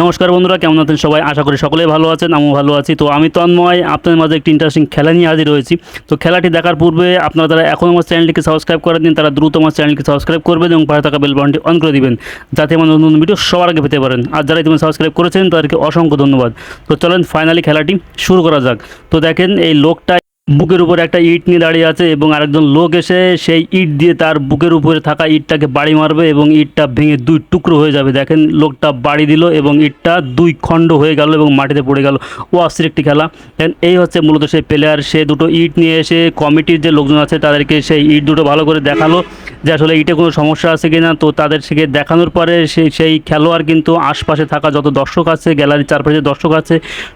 নমস্কার বন্ধুরা, কেমন আছেন সবাই? আশা করি সকলেই ভালো আছেন, আমিও ভালো আছি। তো আমি তন্ময়, আপনাদের মাঝে একটি ইন্টারেস্টিং খেলা নিয়ে হাজির হয়েছি। তো খেলাটি দেখার পূর্বে আপনারা যারা এখন আমার চ্যানেলটিকে সাবস্ক্রাইব করে দিন তারা দ্রুত আমার চ্যানেলকে সাবস্ক্রাইব করবেন এবং পাশে থাকা বেল অন করে দিবেন, যাতে আমার নতুন নতুন ভিডিও সবার আগে পেতে পারেন। আর যারা তুমি সাবস্ক্রাইব করেছেন, তাদেরকে অসংখ্য ধন্যবাদ। তো চলেন ফাইনালি খেলাটি শুরু করা যাক। তো দেখেন এই লোকটা বুকের উপর একটা ইট নিয়ে দাঁড়িয়ে আছে এবং আরেকজন লোক এসে সেই ইট দিয়ে তার বুকের উপরে থাকা ইটটাকে বাড়ি মারবে এবং ইটটা ভেঙে দুই টুকরো হয়ে যাবে। দেখেন, লোকটা বাড়ি দিল এবং ইটটা দুই খণ্ড হয়ে গেল এবং মাটিতে পড়ে গেল। ও আসছে একটি খেলা। দেন এই হচ্ছে মূলত সেই প্লেয়ার সে দুটো ইট নিয়ে এসে কমিটির যে লোকজন আছে তাদেরকে সেই ইট দুটো ভালো করে দেখাল। যে আসলে ইটে কোনো সমস্যা আছে কি না তো তাদের সেকে দেখানোর পরে সেই সেই খেলোয়াড় কিন্তু আশপাশে থাকা যত দর্শক আছে, গ্যালারির চারপাশে দর্শক আছে,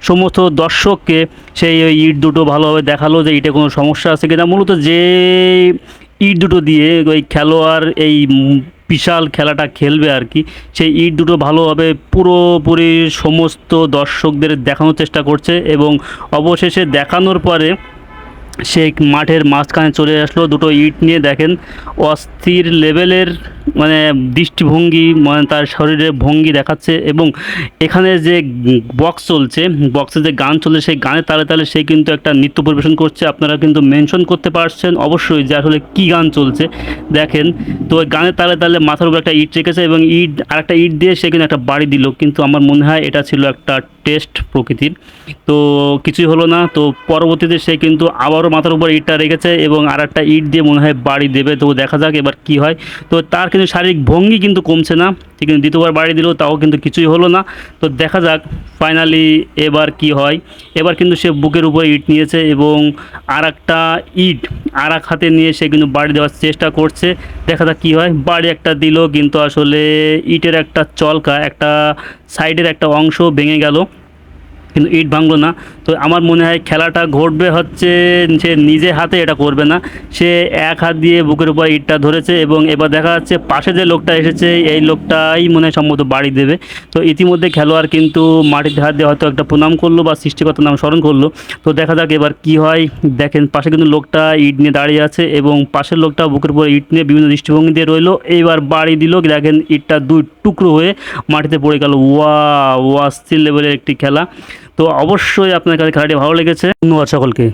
সমস্ত দর্শককে সেই ইট দুটো ভালোভাবে দেখাল যে ইটে কোনো সমস্যা আছে কি না মূলত যে ইট দুটো দিয়ে ওই খেলোয়াড় এই বিশাল খেলাটা খেলবে আর কি, সেই ইট দুটো ভালোভাবে পুরোপুরি সমস্ত দর্শকদের দেখানোর চেষ্টা করছে এবং অবশেষে দেখানোর পরে সে মাঠের মাঝখানে চলে আসলো। দুটো ইট নিয়ে দেখেন অস্থির লেভেলের মানে দৃষ্টিভঙ্গি মানে তার শরীরের ভঙ্গি দেখাচ্ছে এবং এখানে যে বক্স চলছে, বক্সে যে গান চলছে, সেই গানের তালে তালে সে কিন্তু একটা নৃত্য পরিবেশন করছে। আপনারা কিন্তু মেনশন করতে পারছেন। অবশ্যই যে আসলে কী গান চলছে, দেখেন। তো ওই গানের তালে তালে মাথার উপর একটা ইট রেখেছে এবং ইট আর একটা ইট দিয়ে সে কিন্তু একটা বাড়ি দিল। কিন্তু আমার মনে হয় এটা ছিল একটা টেস্ট প্রকৃতির। তো কিছুই হলো না। তো পরবর্তীতে সে কিন্তু আবারও মাথার উপর ইটটা রেখেছে এবং আর একটা ইট দিয়ে মনে হয় বাড়ি দেবে। তো দেখা যাক এবার কি হয়। তো তার কিন্তু শারীরিক ভঙ্গি কিন্তু কমছে না। কিন্তু দ্বিতীয়বার বাড়ি দিল, তাও কিন্তু কিছুই হলো না। তো দেখা যাক ফাইনালি এবার কি হয়। এবার কিন্তু সে বুকের উপরে ইট নিয়েছে এবং আর একটা ইট আর এক হাতে নিয়ে সে কিন্তু বাড়ি দেওয়ার চেষ্টা করছে। দেখা যাক কী হয়। বাড়ি একটা দিল, কিন্তু আসলে ইটের একটা চলকা, একটা সাইডের একটা অংশ ভেঙে গেল। কিন্তু ইট ভাঙলো না। তো আমার মনে হয় খেলাটা ঘটবে হচ্ছে সে নিজে হাতে এটা করবে না। সে এক হাত দিয়ে বুকের উপর ইটটা ধরেছে এবং এবার দেখা যাচ্ছে পাশে যে লোকটা এসেছে, এই লোকটাই মনে হয় বাড়ি দেবে। তো ইতিমধ্যে খেলোয়াড় কিন্তু মাটিতে হাত দিয়ে হয়তো একটা প্রণাম করল বা সৃষ্টিকর্তার নাম স্মরণ করল। তো দেখা যাক এবার কি হয়। দেখেন পাশে কিন্তু লোকটা ইট নিয়ে দাঁড়িয়ে আছে এবং পাশের লোকটা বুকের উপর ইট নিয়ে বিভিন্ন দৃষ্টিভঙ্গি দিয়ে রইল। এইবার বাড়ি দিল। দেখেন ইটটা দুই টুকরো হয়ে মাটিতে পড়ে গেল। ওয়া ওয়া লেভেলের একটি খেলা। তো অবশ্যই আপনার কাছে খেলাটি ভালো লেগেছে। ধন্যবাদ সকলকে।